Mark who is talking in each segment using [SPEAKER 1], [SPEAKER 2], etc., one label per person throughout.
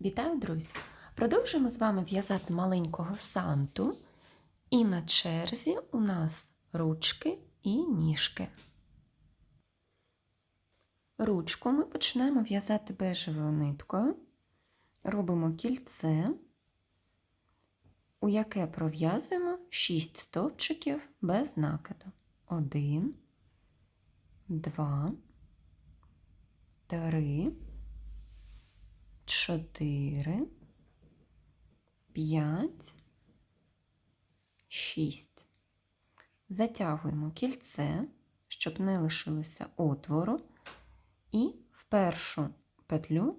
[SPEAKER 1] Вітаю, друзі! Продовжуємо з вами в'язати маленького санту. І на черзі у нас ручки і ніжки. Ручку ми починаємо в'язати бежевою ниткою. Робимо кільце, у яке пров'язуємо 6 стовпчиків без накиду. 1, 2, 3, 4, 5, 6. Затягуємо кільце, щоб не лишилося отвору, і в першу петлю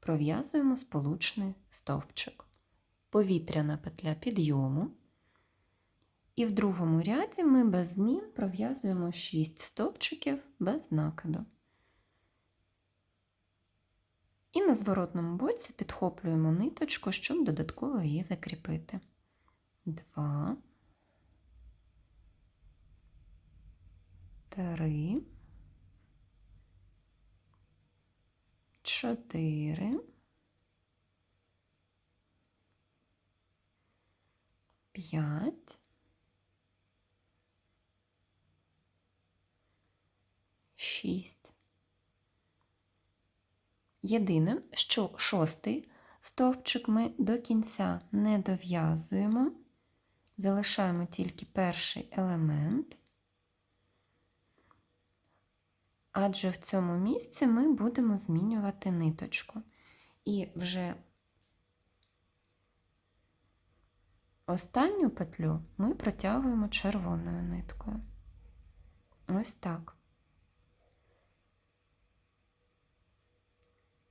[SPEAKER 1] пров'язуємо сполучний стовпчик. Повітряна петля підйому. І в другому ряді ми без змін пров'язуємо 6 стовпчиків без накиду. І на зворотному боці підхоплюємо ниточку, щоб додатково її закріпити. Два, три, чотири, п'ять, шість. Єдине, що шостий стовпчик ми до кінця не дов'язуємо, залишаємо тільки перший елемент, адже в цьому місці ми будемо змінювати ниточку. І вже останню петлю ми протягуємо червоною ниткою. Ось так.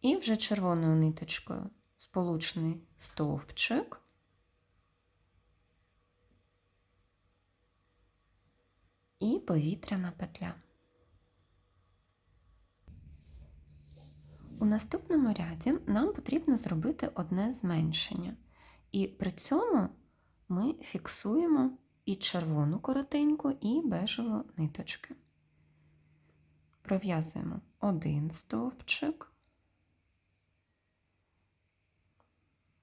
[SPEAKER 1] І вже червоною ниточкою сполучний стовпчик. І повітряна петля. У наступному ряді нам потрібно зробити одне зменшення. І при цьому ми фіксуємо і червону коротеньку, і бежеву ниточки. Пров'язуємо один стовпчик.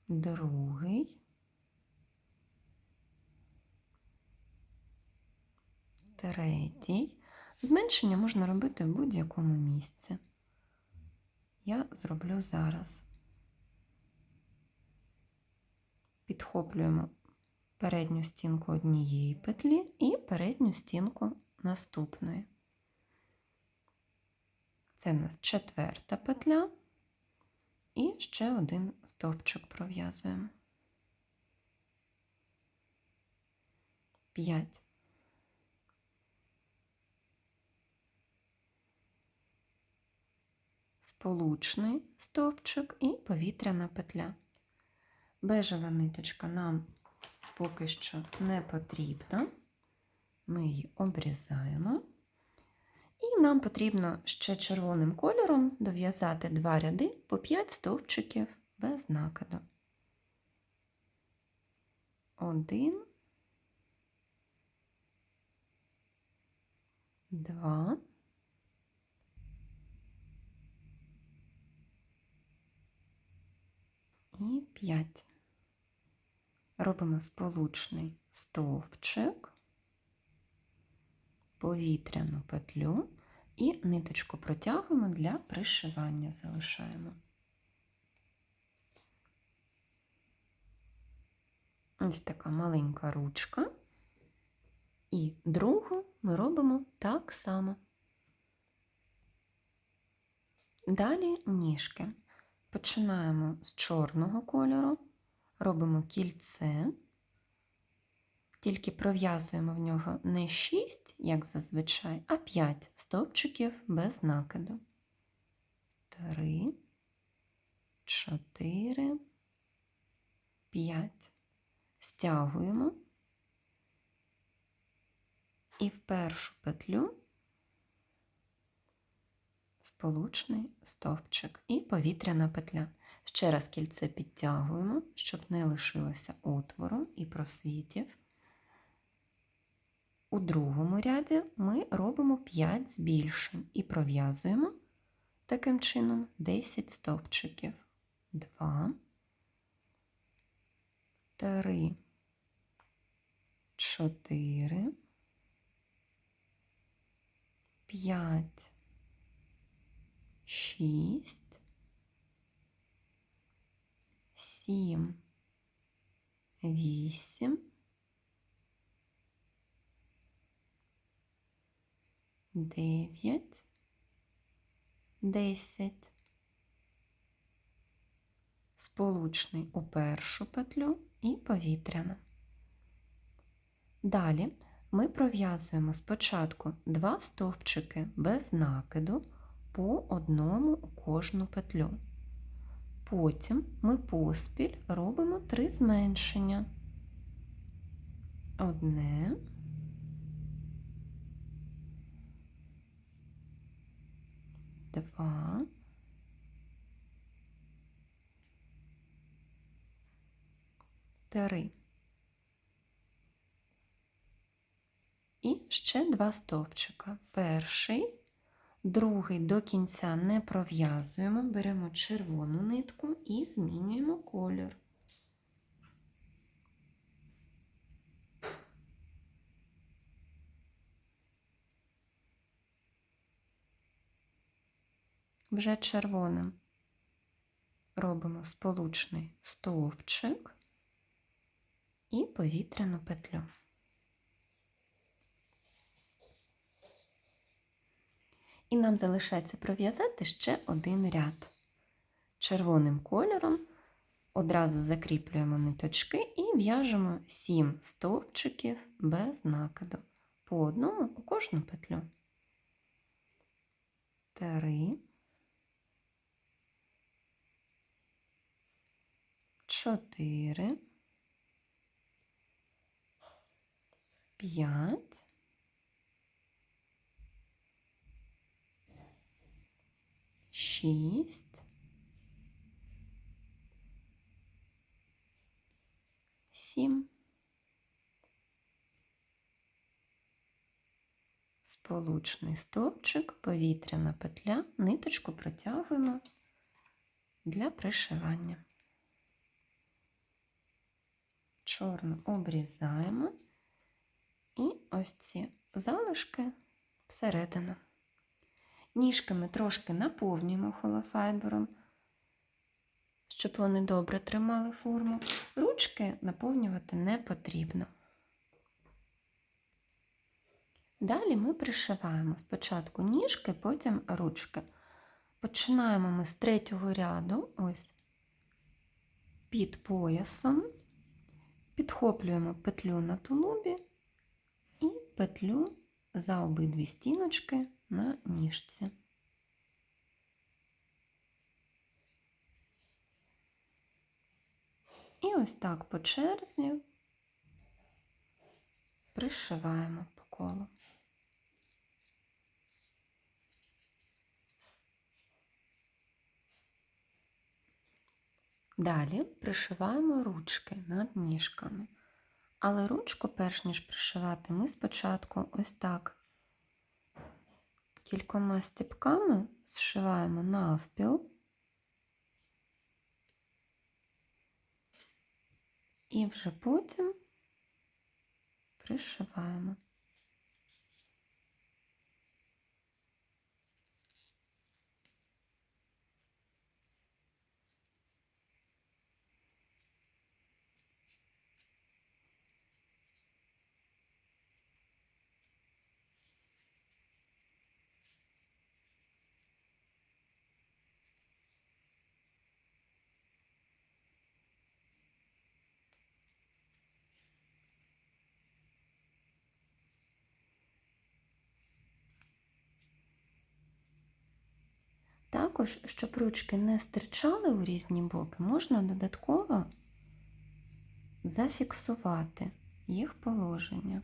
[SPEAKER 1] Другий, третій. Зменшення можна робити в будь-якому місці. Я зроблю зараз. Підхоплюємо передню стінку однієї петлі і передню стінку наступної. Це в нас четверта петля. І ще один стовпчик пров'язуємо. 5. Сполучний стовпчик і повітряна петля. Бежева ниточка нам поки що не потрібна. Ми її обрізаємо. І нам потрібно ще червоним кольором дов'язати два ряди по 5 стовпчиків без накиду. Один, два, і п'ять. Робимо сполучний стовпчик повітряну петлю і ниточку протягуємо для пришивання залишаємо. Ось така маленька ручка. І другу ми робимо так само. Далі ніжки. Починаємо з чорного кольору, робимо кільце тільки пров'язуємо в нього не 6, як зазвичай, а 5 стовпчиків без накиду. 3, 4, 5. Стягуємо і в першу петлю сполучний стовпчик і повітряна петля. Ще раз кільце підтягуємо, щоб не лишилося отвору і просвітів. У другому ряді ми робимо 5 збільшень і пров'язуємо таким чином 10 стовпчиків. два, три, чотири, п'ять, шість, сім, вісім, дев'ять, десять. Сполучний у першу петлю і повітряна. Далі ми пров'язуємо спочатку два стовпчики без накиду по одному у кожну петлю. Потім ми поспіль робимо три зменшення. Одне, два, три. І ще два стовпчика. Перший, другий до кінця не пров'язуємо, беремо червону нитку і змінюємо колір. Вже червоним робимо сполучний стовпчик і повітряну петлю. І нам залишається пров'язати ще один ряд. Червоним кольором одразу закріплюємо ниточки і в'яжемо 7 стовпчиків без накиду. По одному у кожну петлю. Три. Чотири. П'ять. Шість. Сім. Сполучний стовпчик, повітряна петля, ниточку протягуємо для пришивання. Чорну обрізаємо і ось ці залишки всередину. Ніжками трошки наповнюємо холофайбером, щоб вони добре тримали форму. Ручки наповнювати не потрібно. Далі ми пришиваємо спочатку ніжки, потім ручки. Починаємо ми з третього ряду, ось під поясом, підхоплюємо петлю на тулубі і петлю за обидві стіночки на ніжці. І ось так по черзі пришиваємо по колу. Далі пришиваємо ручки над ніжками. Але ручку, перш ніж пришивати, ми спочатку ось так кількома стіпками зшиваємо навпіл і вже потім пришиваємо. Також, щоб ручки не стирчали у різні боки, можна додатково зафіксувати їх положення.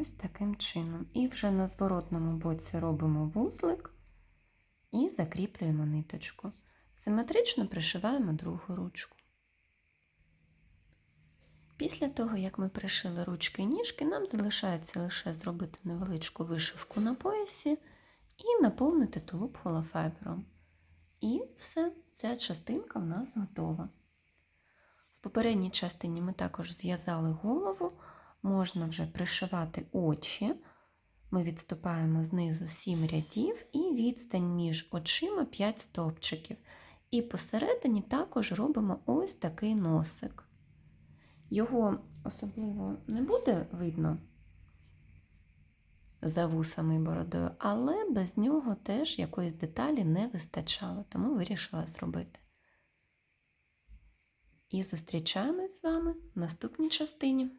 [SPEAKER 1] Ось таким чином. І вже на зворотному боці робимо вузлик і закріплюємо ниточку. Симетрично пришиваємо другу ручку. Після того, як ми пришили ручки і ніжки, нам залишається лише зробити невеличку вишивку на поясі і наповнити тулуб холофайбером. І все, ця частинка в нас готова. В попередній частині ми також зв'язали голову, можна вже пришивати очі. Ми відступаємо знизу 7 рядів і відстань між очима 5 стовпчиків. І посередині також робимо ось такий носик. Його особливо не буде видно за вусами і бородою, але без нього теж якоїсь деталі не вистачало, тому вирішила зробити. І зустрічаємось з вами в наступній частині.